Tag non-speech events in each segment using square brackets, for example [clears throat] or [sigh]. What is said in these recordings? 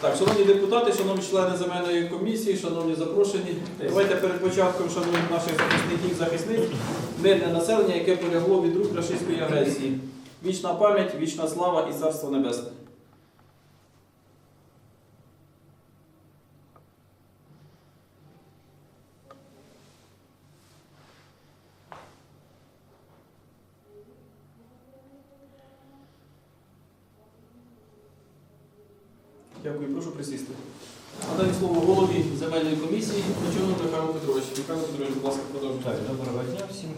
Так, шановні депутати, шановні члени земельної комісії, шановні запрошені, давайте перед початком, шановні наших захисників, захисниць, мирне населення, яке полягло від рук рашистської агресії. Вічна пам'ять, вічна слава і царство небесне. Дякую, прошу присісти. Надаю слово голові земельної комісії Мичону Михайло Петрович. Михайло Петрович, будь ласка, продовжуйте. Так, доброго дня всім.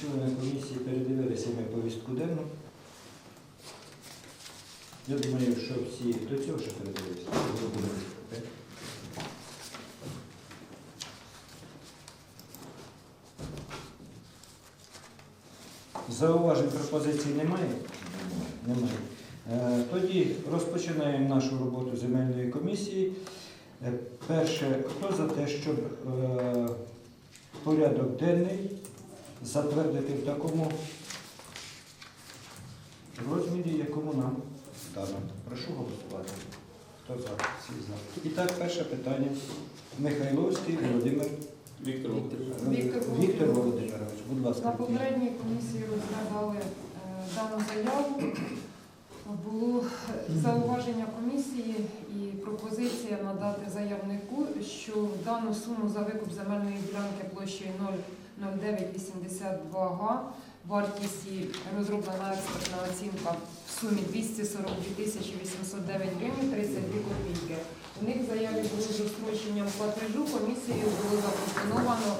Члени комісії передивилися ми повістку денну. Я думаю, що всі до цього ще виступи. Зауважень пропозицій немає? Немає. Е, Тоді розпочинаємо нашу роботу земельної комісії. Е, Перше, хто за те, щоб е, порядок денний затвердити в такому дано. Прошу голосувати. Хто за? Всі за. І так, перше питання. Михайловський Володимир Віктор Володимирович. Віктор Віктор Володимирович, будь На попередній комісії розглядали е, дану заяву. Було е, зауваження комісії і пропозиція надати заявнику, що дану суму за викуп земельної ділянки площею 00982 га, вартість її розроблена експертна оцінка в сумі 242 тисячі 809 гривень 32 копійки. У них в заяві було з розстроченням платежу. Комісією було запропоновано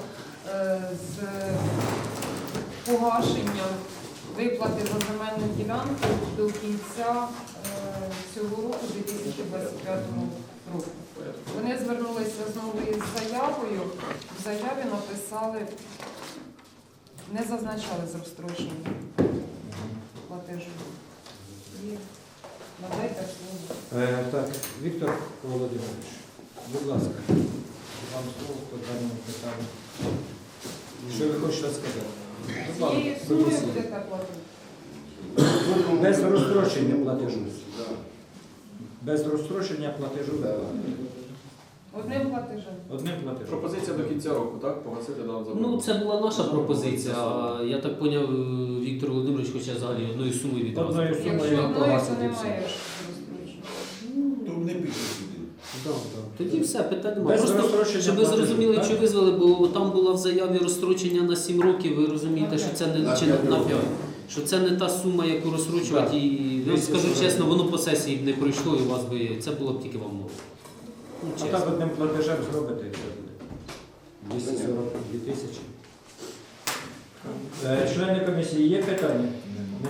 е, з погашенням виплати за земельну ділянку до кінця е, цього року, 2025 року. Вони звернулися знову із заявою. В заяві написали, не зазначали з розстроченням платежу. І надайте слово. Е, так, Віктор Володимирович, будь ласка, вам слово по даному питанню. Що ви хочете сказати? Цією сумою будете платити? Без розстрочення платежу. Без розстрочення платежу. Одним платежем. Одним платежем. Пропозиція до кінця року, так? Погасити дану заборгу. Ну, це була наша пропозиція. а Я так поняв, Віктор Володимирович хоче взагалі одною сумою відразу. Одною сумою Якщо то погасити все. немає. То не пише сюди. Да, да. Тоді все, питань немає. Без Просто, розстрочення щоб ви платежу, зрозуміли, так? що визвали, бо там була в заяві розстрочення на 7 років, ви розумієте, що це не На чи п'ять на років. 5. Що це не та сума, яку розстрочувати, і я вам скажу чесно, воно по сесії б не пройшло, і у вас би це було б тільки вам мало. Ну, А чесно. так одним платежем зробите і все буде. 242 тисячі. Е, Члени комісії, є питання?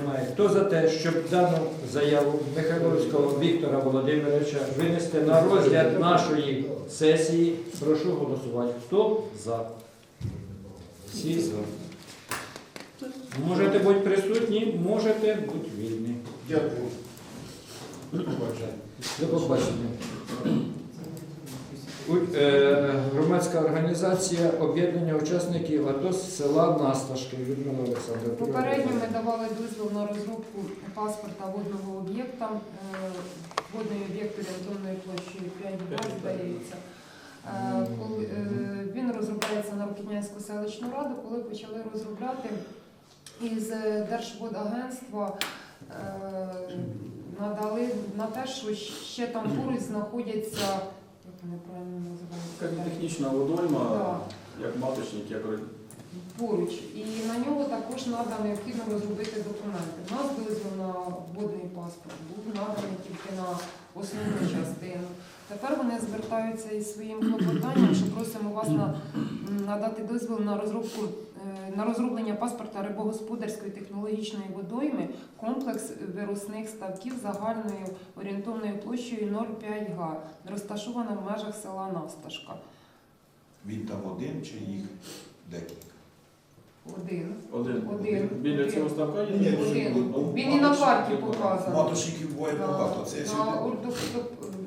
Немає. Хто за те, щоб дану заяву Михайловського Віктора Володимировича винести на розгляд нашої сесії? Прошу голосувати. Хто за? Всі за. Можете бути присутні, можете бути вільні. Дякую. До побачення. Е, Громадська організація об'єднання учасників АТО з села Насташки. Людмила Олександровна. Попередньо ми давали дозвіл на розробку паспорта водного об'єкта, е, водний об'єкт орієнтовною площею 5 га, здається. Е, Він розробляється на Рокітнянську селищну раду. Коли почали розробляти із Держводагентства е, надали на те, що ще там [clears throat] поруч знаходяться, як вони правильно називають? Технічна водойма, Так. як маточник, як поруч. І на нього також треба необхідно розробити документи. У нас дозвіл на водний паспорт був наданий тільки на основну частину. Тепер вони звертаються із своїм клопотанням, що просимо вас на, надати дозвіл на розробку е, на розроблення паспорта рибогосподарської технологічної водойми комплекс виросних ставків загальною орієнтовною площею 0,5 га, розташована в межах села Насташка. Він там один чи їх декілька? Один. один. Один. Біля цього ставка є? Один. Він і на карті показаний. Маточників буває багато. Це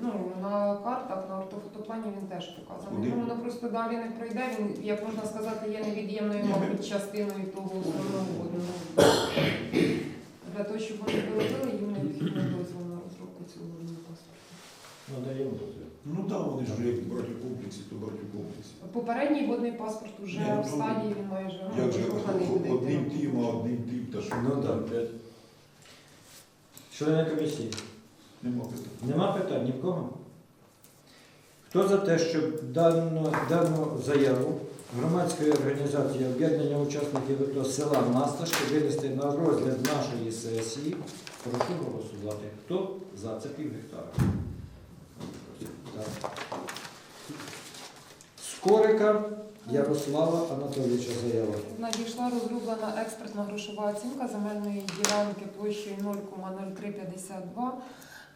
ну, на картах, на ортофотоплані він теж показаний. Куди? Ну, воно просто далі не пройде. Він, як можна сказати, є невід'ємною, мабуть, частиною того основного водного. Для того, щоб вони виробили, їм необхідно дозвіл на розробку цього водного паспорту. Надаємо дозвіл. Ну так, вони ж вже як брати в комплексі, то брати в комплексі. Попередній водний паспорт вже Ні, ну, в стадії він майже Як же руханий буде. тим, а одним тим, та що? Ну, так. Члени комісії. Нема питань. Нема питань ні в кого? Хто за те, щоб дану, дану заяву громадської організації об'єднання учасників АТО села Насташки винести на розгляд нашої сесії? Прошу голосувати. Хто за це пів гектара? Скорика Ярослава Анатолійовича заява. Надійшла розроблена експертна грошова оцінка земельної ділянки площею 0,0352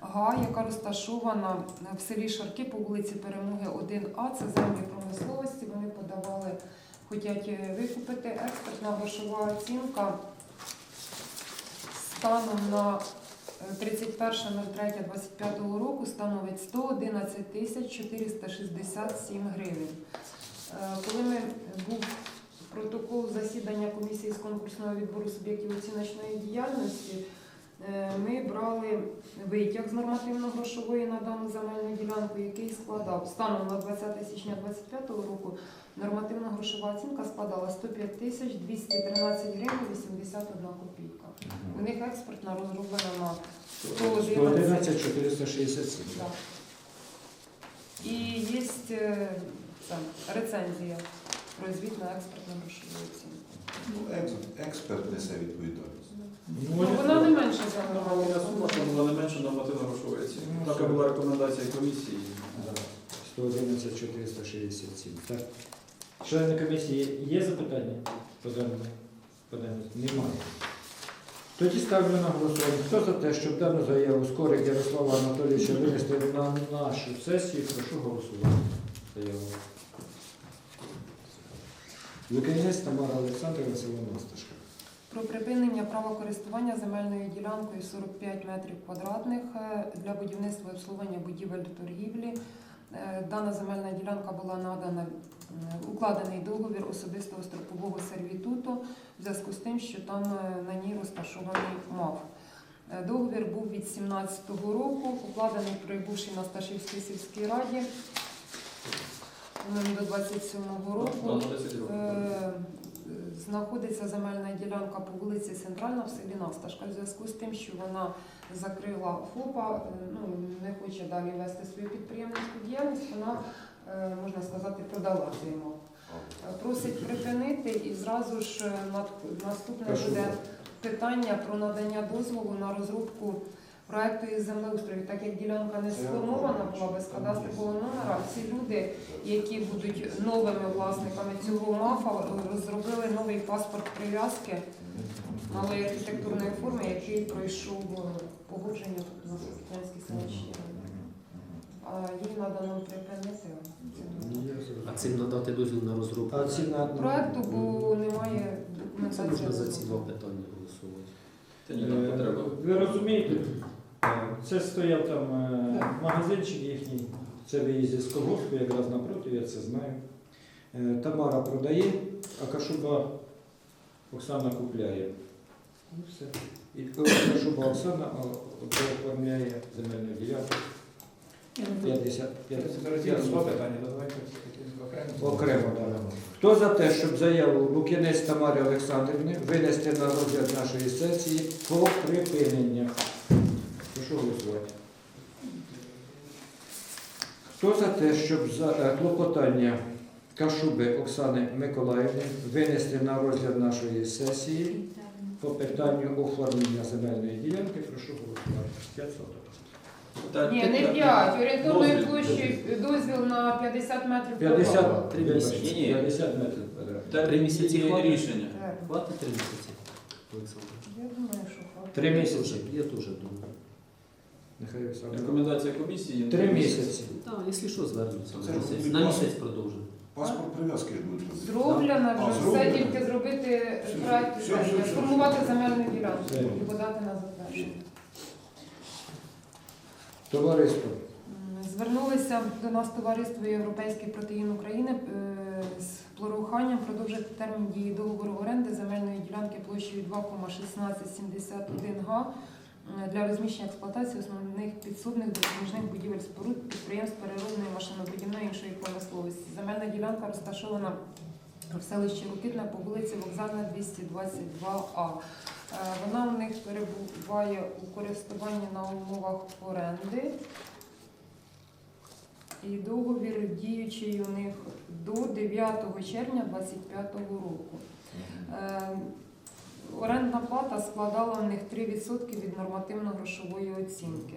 га, яка розташована в селі Шарки по вулиці Перемоги 1А. Це землі промисловості. Вони подавали, хочуть викупити. Експертна грошова оцінка станом на е, 31.03.25 року становить 111 тисяч 467 гривень. Е, Коли ми був протокол засідання комісії з конкурсного відбору суб'єктів оціночної діяльності, е, ми брали витяг з нормативно-грошової на дану земельну ділянку, який складав станом на 20 січня 2025 року. Нормативно-грошова оцінка складала 105 тисяч 213 гривень 81 копійка. У них експортна розроблена на 111 111 467. Да. І є е, це, рецензія про звіт на експортну грошову оцінку. Ну, екс- експерт несе відповідальність. Ну, вона не менше за Нормальна сума, що була не менше нормативно грошової оцінки. Така була рекомендація комісії. Да. 111 467. Так. Члени комісії, є запитання по даному? По даному? Немає. Тоді ставлю на голосування. Хто за те, щоб дану заяву скорик Ярослава Анатолійовича винести на нашу сесію, прошу голосувати. Заяву. Лук'янець Тамара Олександрівна, село Насташка. Про припинення права користування земельною ділянкою 45 метрів квадратних е, для будівництва і обслуговування будівель торгівлі. Е, Дана земельна ділянка була надана е, укладений договір особистого строкового сервітуту в зв'язку з тим, що там на ній розташований МАФ. Е, Договір був від 17-го року, укладений прибувший на Сташівській сільській раді до 27-го року. Вона 10 років. Е, Знаходиться земельна ділянка по вулиці Центральна в селі Насташка. В зв'язку з тим, що вона закрила ФОПа, е, ну, не хоче далі вести свою підприємницьку діяльність, вона, е, можна сказати, продала цей. Просить припинити і зразу ж е, наступне буде питання про надання дозволу на розробку проекту із землеустрою, так як ділянка не сформована була без кадастрового номера. Ці люди, які будуть новими власниками цього МАФа, розробили новий паспорт прив'язки малої архітектурної форми, який пройшов е, погодження на Киянській селищі. А треба нам припинити. А цим надати дозвіл на розробку. А ціна Проекту, бо немає Це документації. можна за ці два питання голосувати. Та ні, там потреба. Е, Ви розумієте, це стояв там е, магазинчик їхній, це виїзді з колгоспу, якраз напроти, я це знаю. Е, Тамара продає, а Кашуба Оксана купляє. Ну все. І Кашуба Оксана а, оформляє земельну ділянку. 50, 50, Два питання, давайте все-таки окремо. Хто за те, щоб заяву Лук'янець Тамари Олександрівни винести на розгляд нашої сесії про припинення? Прошу голосувати. Хто за те, щоб за е, клопотання Кашуби Оксани Миколаївни винести на розгляд нашої сесії по питанню оформлення земельної ділянки, прошу голосувати. 500. Та- Ні, не 5. Орієнтовною площею дозвіл на 50 метрів 50, квадратних. Три місяці. Ні, ні. 50 метрів квадратних. Та Три місяці є рішення. Хватить три місяці, Олександр? Я думаю, що хватить. Три місяці. Я теж думаю. Нехай Олександр. Рекомендація комісії. Три місяці. Так, якщо що, звернуться. Це на ж місяць. будуть На місяць продовжимо. Паспорт прив'язки ж робити. Зроблено А, вже все, зроблено. тільки зробити Все, проект все, питання, все, все, сформувати земельну ділянку Все. і подати на затвердження. Товариство. М, Звернулися до нас товариство Європейський протеїн України е, з проханням продовжити термін дії договору оренди земельної ділянки площею 2,1671 га для розміщення експлуатації основних підсобних допоміжних будівель споруд підприємств переробної машинобудівної іншої промисловості. Земельна ділянка розташована в селищі Рокитне по вулиці Вокзальна 222А. Е, Вона у них перебуває у користуванні на умовах оренди. І договір діючий у них до 9 червня 2025 року. Е, Орендна плата складала в них 3% від нормативно-грошової оцінки.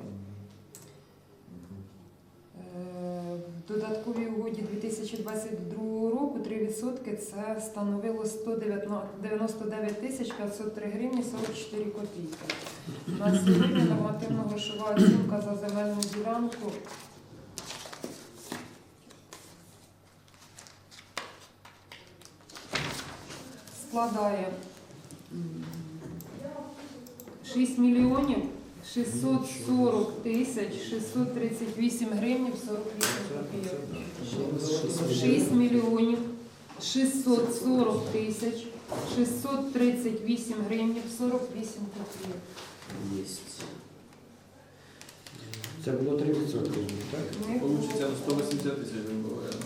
Е, В додатковій угоді 2022 року 3% це становило 199 тисяч 503 гривні 44 копійки. На сьогодні нормативно-грошова оцінка за земельну ділянку складає 6 мільйонів 640 тисяч 638 гривень 48 копійок. 6 мільйонів 640 тисяч 638 гривень 48 копійок. Це було 3%, так? Получиться 180 тисяч був, реально.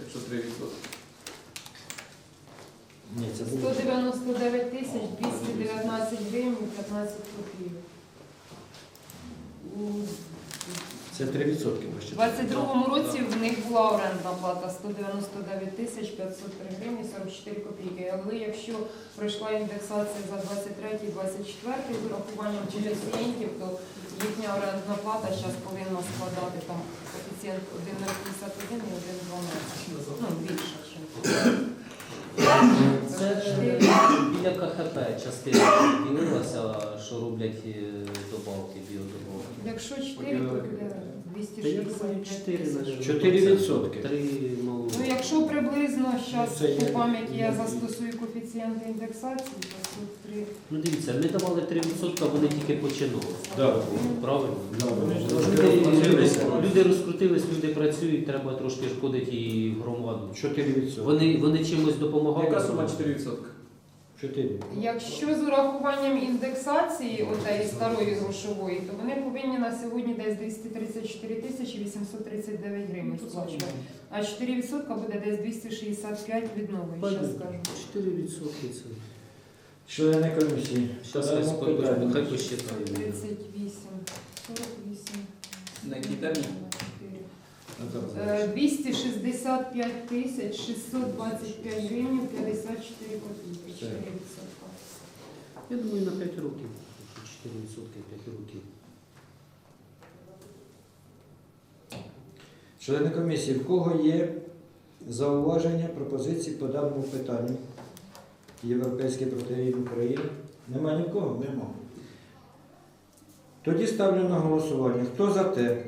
Якщо 3%. Ні, це було 199 тисяч 219 гривень 15 копійок. У це 3% У 22 році в них була орендна плата 199 тисяч 503 гривні 44 копійки. Але якщо пройшла індексація за 23 24 з урахуванням коефіцієнтів, то їхня орендна плата зараз повинна складати там коефіцієнт 1,51 і 1,12. Ну, більше ще. Це біля КХП частина ділилася, що роблять е, добавки, біодобавки. Якщо 4, то буде Та я думаю, 265 4, тисяч. навіть. 4%. Три, ну, Ну, якщо приблизно зараз є- по пам'яті я застосую коефіцієнти індексації, то тут 3. ну дивіться, ми давали 3%, вони тільки починали. Да. Правильно? Да, вони ж Люди, трошки люди, люди розкрутились, люди працюють, треба трошки шкодити і громаду. 4%. Вони, вони чимось допомагали. Яка сума 4%? 4. Якщо з урахуванням індексації отеї старої грошової, то вони повинні на сьогодні десь 234 тисячі 839 гривень сплачувати. А 4% буде десь 265 від нової, ще скажу. 4% це. Члени комісії. Зараз хай, Ставимо спо- питання. хай посчитаємо. 38, 48. На який термін? Е, 265 тисяч 625 гривень 54 копійки. 4%. Я думаю, на 5 років. 4% 5 років. Члени комісії, в кого є зауваження, пропозиції по даному питанню? Європейський протеїн України? Нема нікого? Нема. Тоді ставлю на голосування. Хто за те,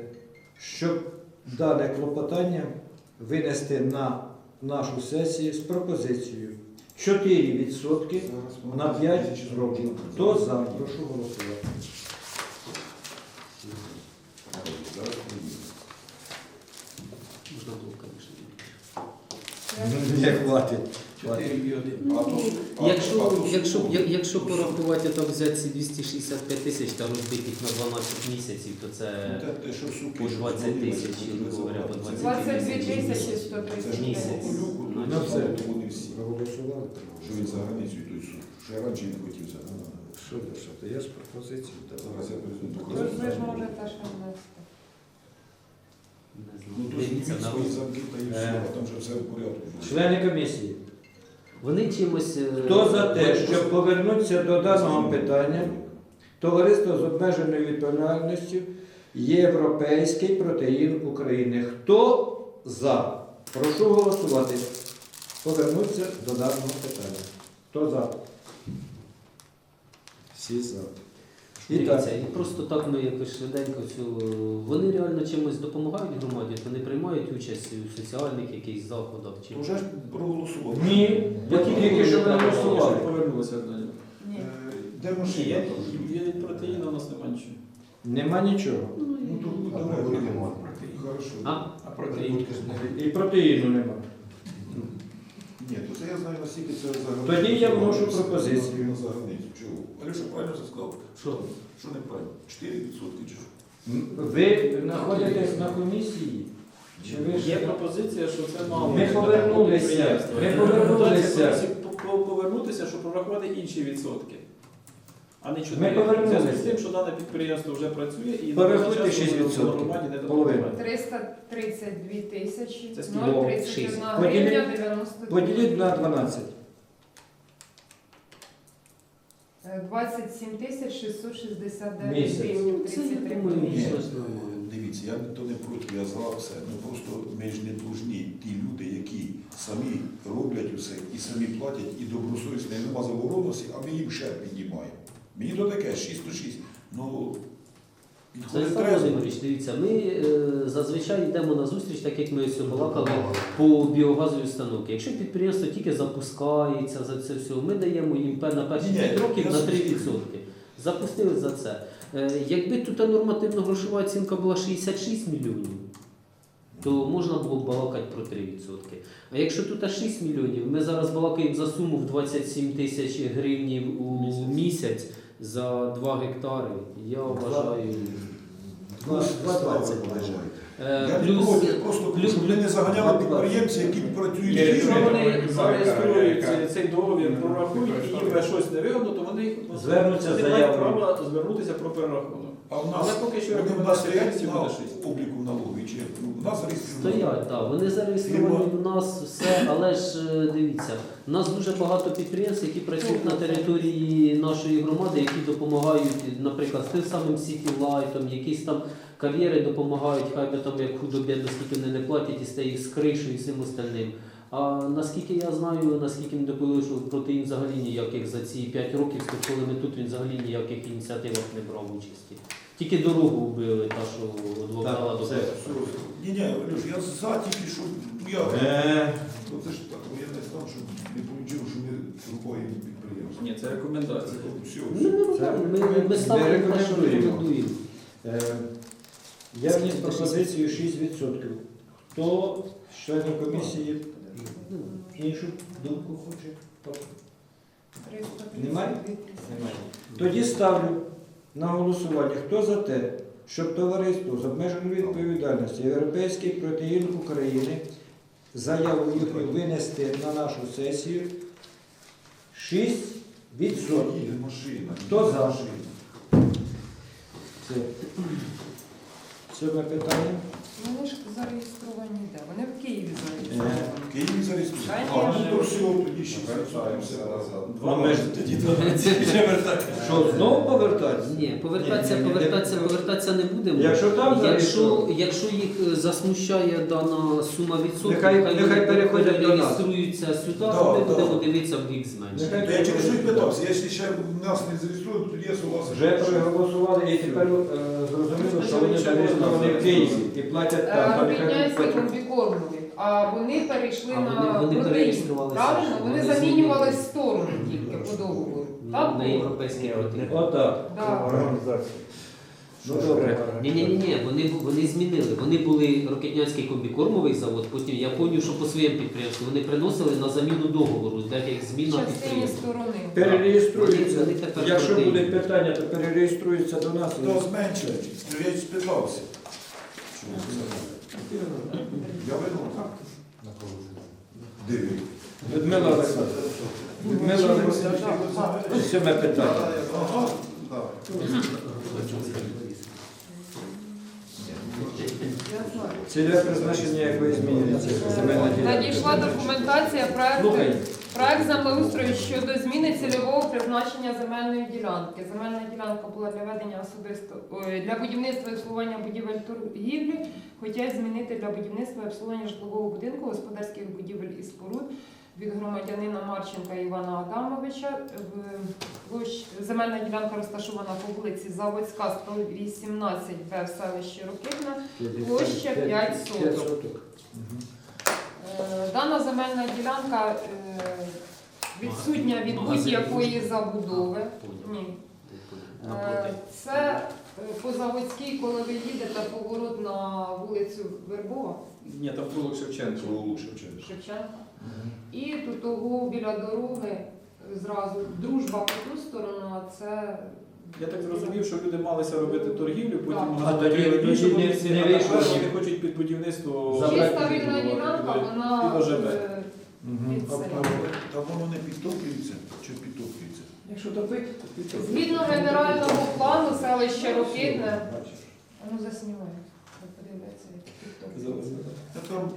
щоб дане клопотання винести на нашу сесію з пропозицією 4% на 5 років? Хто за? Прошу голосувати. Не хватить. 4 і 1. А то- а то- Якщо, якщо, якщо порахувати, там взяти ці 265 тисяч та розбити їх на 12 місяців, то це Ну, по 20 тисяч, грубо говоря, по 20 22 тисячі Це ж 135. по люку, Ну, ну, все. вони всі. Проголосували. Що він за границею той. Що я раніше не хотів за Що ти? Я ж пропозицію давав. Зараз я прийду до ви ж можете ще внести. Ну, то Дивіться, на Е. там вже все в порядку. Члени комісії. Вони чимось. е, Хто за те, щоб повернутися до даного питання, товариство з обмеженою відповідальністю Європейський протеїн України. Хто за? Прошу голосувати. Повернутися до даного питання. Хто за? Всі за. І Дивіться, і просто так ми якось швиденько цю. Вони реально чимось допомагають громаді, вони приймають участь у соціальних якихось заходах. Чи... Вже ж проголосували. ні, тільки що ми голосували. Повернулися до нього. Е, Де машина? Є від протеїну у нас немає нічого. Нема нічого. Ну, то давай будемо. Хорошо. А? А протеїн? І протеїну нема. Ні, то це я знаю, наскільки це за. Тоді я вношу пропозицію. Чого? Гриша правильно сказав? Що? Що неправильно? 4% чи що? Ви знаходитесь на комісії? Чи ви ж Є пропозиція, що це мало. Ми бути повернулися. підприємство. Ми повернулися. Повернутися, щоб прорахувати інші відсотки. А не 4. Ми повернулися. В з тим, що дане підприємство вже працює і на даний час 6%. воно громаді не Половина. допомагає. 332 тисячі, Це скільки? 031 Поділіть- 90 Поділіть на 12. Е, 27 тисяч 669 Місяць. гривень, Це, я 33 думаю, щось нормально. дивіться, я то не проти, я за все. Ну просто ми ж не должні ті люди, які самі роблять усе і самі платять, і добросовісно, і нема заборонності, а ми їм ще піднімаємо. Мені то таке 6 то 6. Ну, Це підходить Володимирович, дивіться, ми е, зазвичай йдемо на зустріч, так як ми ось балакали по біогазовій установці. Якщо підприємство тільки запускається за це все, ми даємо їм на перші Ні, 5 років я на 3%. Запустили за це. Е, Якби тут нормативно-грошова оцінка була 66 мільйонів, то можна було б балакати про 3%. А якщо тут 6 мільйонів, ми зараз балакаємо за суму в 27 тисяч гривнів у місяць за 2 гектари. Я вважаю. Два- два двадцять. Е, Я не плюс- проти, просто плюс- щоб ми не заганяли підприємців, які працюють Якщо вони зареєструють цей- договір, прорахують і їм щось невигодно, то вони Звернуться мають право звернутися про перерахунок. А в Але нас поки що вони в нас стоять на обліку налоги, чи ну, в нас зареєстровані. Стоять, так. Вони зареєстровані в нас все, але ж е, дивіться, у нас дуже багато підприємств, які працюють на території нашої громади, які допомагають, наприклад, з тим самим City Light, якісь там кар'єри допомагають, хай би там як худо-бідно, скільки вони не платять, і стає з кришою і всім остальним. А наскільки я знаю, наскільки мені доповіли, що проти їм взагалі ніяких за ці 5 років, коли ми тут він взагалі ніяких ініціативах не брав участі. Тільки дорогу вбили, та що від вокзала до все. Ні, ні, Леш, я за тільки, що я. Е, Ну це ж так, я не знав, що не получив, що ми рукою підприємство. Ні, це рекомендація. Все. Ну, нормально, ми, ми ставимо те, що рекомендуємо. Я вніс пропозицію 6%. Хто з членів комісії іншу думку хоче? Немає? Немає. Тоді ставлю на голосування. Хто за те, щоб товариство з обмеженою відповідальністю Європейський протеїн України заяву їхню винести на нашу сесію 6%. Хто за? Це сьоме питання. Вони ж зареєстровані де? Вони в Києві В. Києві зареєстровані. А, ну то все, тоді ще все назад. Два межі тоді Що, знову повертатися? Ні, повертатися, Ні, ні, ні, повертатися, повертатися не будемо. Якщо там Якщо, зареєстровано. якщо їх е, засмущає дана сума відсотків, Нехай- хай нехай вони переходять до нас. реєструються сюди, Да, ми да. будемо дивитися в рік зменшення. Нехай я через що й питався, якщо ще нас не зареєструють, тоді я согласен. Вже проголосували і тепер е, зрозуміло, що вони зареєстровані в Києві і платять там. то нехай комбікормові, а вони перейшли А, на вони- протеїн. перереєструвалися. Правильно? Вони Вони замінювали сторону тільки по договору. На, Так на було? європейський протеїн. Отак. Да. Ну добре. Ні, ні, ні, ні, вони, бу- вони змінили. Вони були Рокетнянський комбікормовий завод, потім я пам'ятаю, що по своєму підприємству вони приносили на заміну договору, де як В зміна частині підприємства. сторони. Перереєструються. Вони тепер Якщо протеїн. будуть питання, то перереєструються до нас. Хто зменшив? Я ж спитався. Чому це? Я винуват. Диви. Людмила Олександровна. Сьоме питання. Так. Я. Цільове призначення якої змінюється. Надійшла документація проекту. Проект землеустрою щодо зміни цільового призначення земельної ділянки. Земельна ділянка була для ведення особисто ой, для будівництва і обслуговування будівель торгівлі. Хочуть змінити для будівництва і обслуговування житлового будинку, господарських будівель і споруд від громадянина Марченка Івана Адамовича. Земельна ділянка розташована по вулиці Заводська, 118 Б в селищі Рокитна. Площа п'ять соток. Е, Дана земельна ділянка е, відсутня від будь-якої забудови. Ні. Е, Це е, по Заводській, коли ви їдете, поворот на вулицю Вербова, Ні, там було Шевченко. Чого лучше? Шевченка. І тут того біля дороги е, зразу. Дружба по ту сторону, а це Я так зрозумів, що люди малися робити торгівлю, потім А тоді більше не- а хочуть під будівництво чиста вільна ділянка, вона під ОЖБ. е, Мгм. під А, це. а, а воно не підтоплюється чи підтоплюється? Якщо топить, то. Згідно генерального плану селище Рокитне, воно а ну подивляться, як підтоплюється. Та там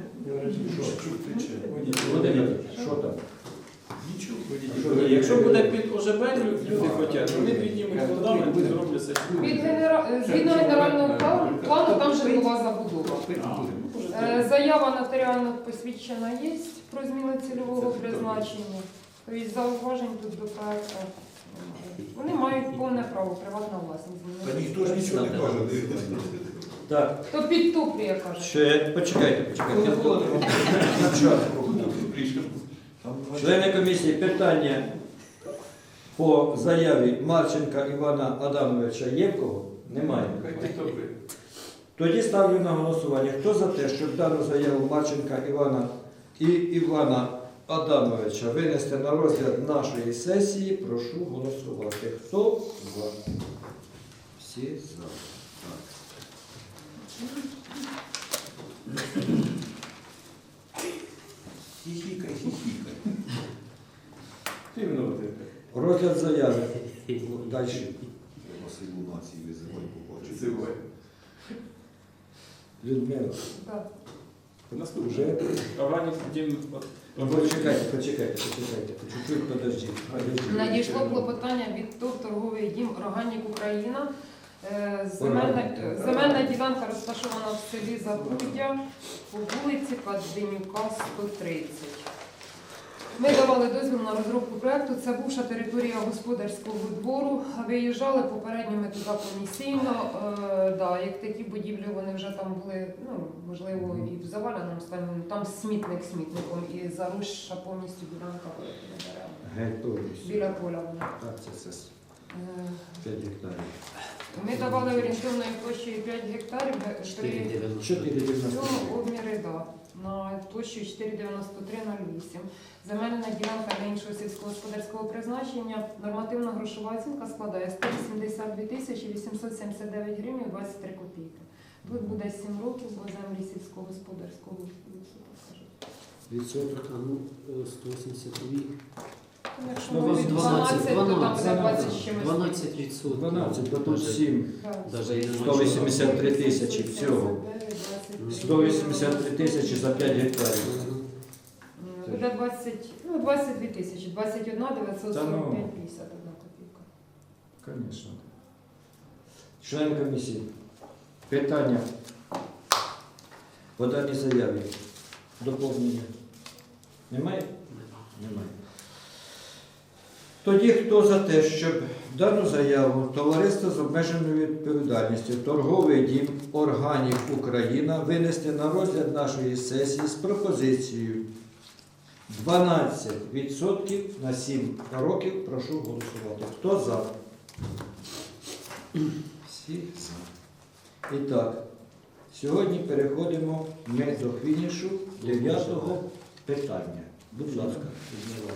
що тече? Що там? Нічого. Якщо буде під ОЖБ, люди хочуть, вони піднімуть фундамент і зроблять. Від генера... е, Згідно генерального плану, плану там житлова забудова. Е, Заява нотаріально посвідчена є про зміну цільового призначення. Тобто зауважень тут до проекту немає. Вони мають повне право, приватна власність. Та ніхто ж нічого не каже. Так, То підтоплює, каже. ще почекайте, почекайте. Там Члени комісії, питання по заяві Марченка Івана Адамовича є в кого? Немає. Тоді ставлю на голосування. Хто за те, щоб дану заяву Марченка Івана і Івана Адамовича винести на розгляд нашої сесії, прошу голосувати. Хто за? Всі за. Так. Хіхікай, хіхікай. Ти винуватий. Розгляд заяви. Далі. Нації. Людмила. Так. Уже? Почекайте, почекайте, почекайте. По чуть-чуть подожди. Надійшло клопотання від ТОВ торговий дім Органік Україна. Е, Земельна, земельна ділянка розташована в селі Забудя по вулиці Каденюка, 130. Ми давали дозвіл на розробку проекту. Це бувша територія господарського двору. Виїжджали попередньо ми туди комісійно. Е, да, як такі будівлі вони вже там були, ну можливо, і в заваляному стані. Там смітник смітником і заросша повністю ділянка. Геть повністю. Біля поля вона. Так, це все. Е, 5 гектарів. Ми давали орієнтовною площею 5 гектарів, е, при 4,90. 4,90. цьому обміри да, на площу 4,9308. Земельна ділянка для іншого сільськогосподарського призначення. Нормативна грошова оцінка складає 182 тисячі 879 гривень 23 копійки. Тут буде 7 років, бо землі сільськогосподарського Відсоток. А ну, е, 180 рік. Якщо Ну, ми від 12, то там буде 20 з чимось. 12 відсотків. 12, бо тут 7. Так. Даже і не 183 тисячі всього. 183 тисячі за 5 гектарів. Буде 20, ну 22 тисячі, 21 Та 945 ну. 51 копійка. Звісно. Член комісії. Питання по даній заяві. Доповнення. Немає? Немає. Тоді хто за те, щоб дану заяву товариство з обмеженою відповідальністю торговий дім Органік Україна винести на розгляд нашої сесії з пропозицією 12% на 7 років, прошу голосувати. Хто за? Всі за. І так, сьогодні переходимо ми до фінішу дев'ятого питання. Будь ласка, Людмила.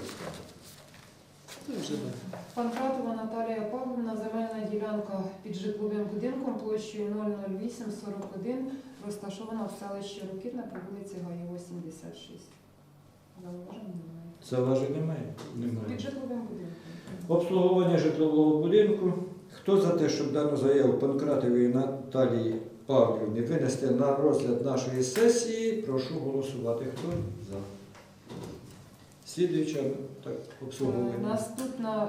Панкратова Наталія Павлівна, земельна ділянка під житловим будинком площею 00841, розташована в селищі Рокітне по вулиці Гаєво, 76. Зауважень немає. Заважень немає? Під житловим будинком. Обслуговування житлового будинку. Хто за те, щоб дану заяву Панкратової Наталії Павлівни винести на розгляд нашої сесії, прошу голосувати. Хто за? Слідуюча так, Е, обслуговування. Наступна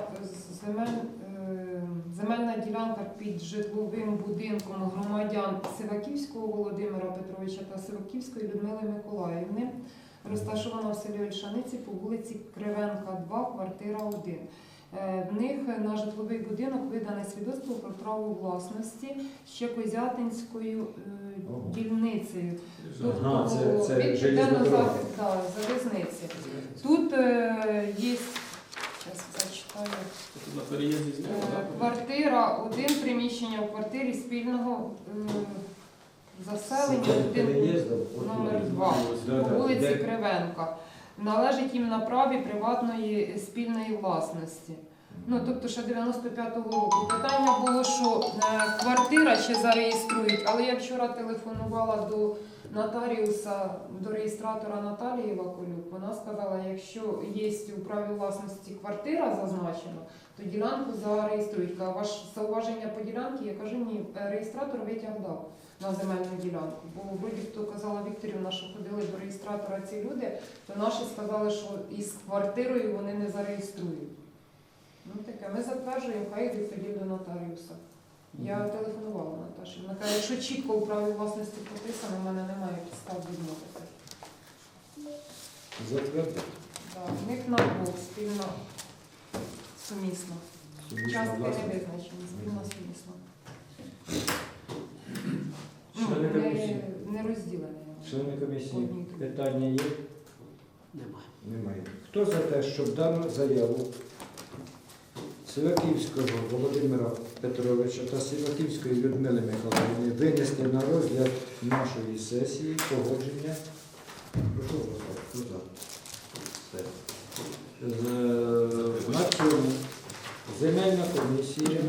земель, е, земельна ділянка під житловим будинком громадян Сиваківського Володимира Петровича та Сиваківської Людмили Миколаївни, розташована в селі Ольшаниці по вулиці Кривенка, 2, квартира 1. Е, В них на житловий будинок видане свідоцтво про право власності ще Козятинською е, дільницею. Ага, це- це від. Південно-Захід- да, залізниці. Тут е, є, зараз зачитаю, Тут квартира, один приміщення в квартирі спільного е, заселення, будинку номер 2 по вулиці Кривенка. Належить їм на праві приватної спільної власності. Ну, тобто ще 95-го року. Питання було, що е, квартира ще зареєструють, але я вчора телефонувала до нотаріуса, до реєстратора Наталії Вакулюк. Вона сказала, якщо є у праві власності квартира зазначена, то ділянку зареєструють. Каже, ваше зауваження по ділянці, я кажу, ні, е, реєстратор витяг дав на земельну ділянку. Бо вроді хто казала Вікторівна, що ходили до реєстратора ці люди, то наші сказали, що із квартирою вони не зареєструють. Ну таке, ми затверджуємо, хай йдуть тоді до нотаріуса. Я телефонувала Наташі. Вона каже, якщо чітко у праві власності прописано, в мене немає підстав відмовити. Затвердити. Да, в них на двох спільно сумісно. Частки не визначені, спільно сумісно. Члени комісії. не розділені. Члени комісії, Одні. питання є? Немає. Немає. Хто за те, щоб дану заяву Сиваківського Володимира Петровича та Сиваківської Людмили Михайловни винести на розгляд нашої сесії погодження? Прошу голосувати. Хто за? Все. З- На цьому земельна комісія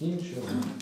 закінчена.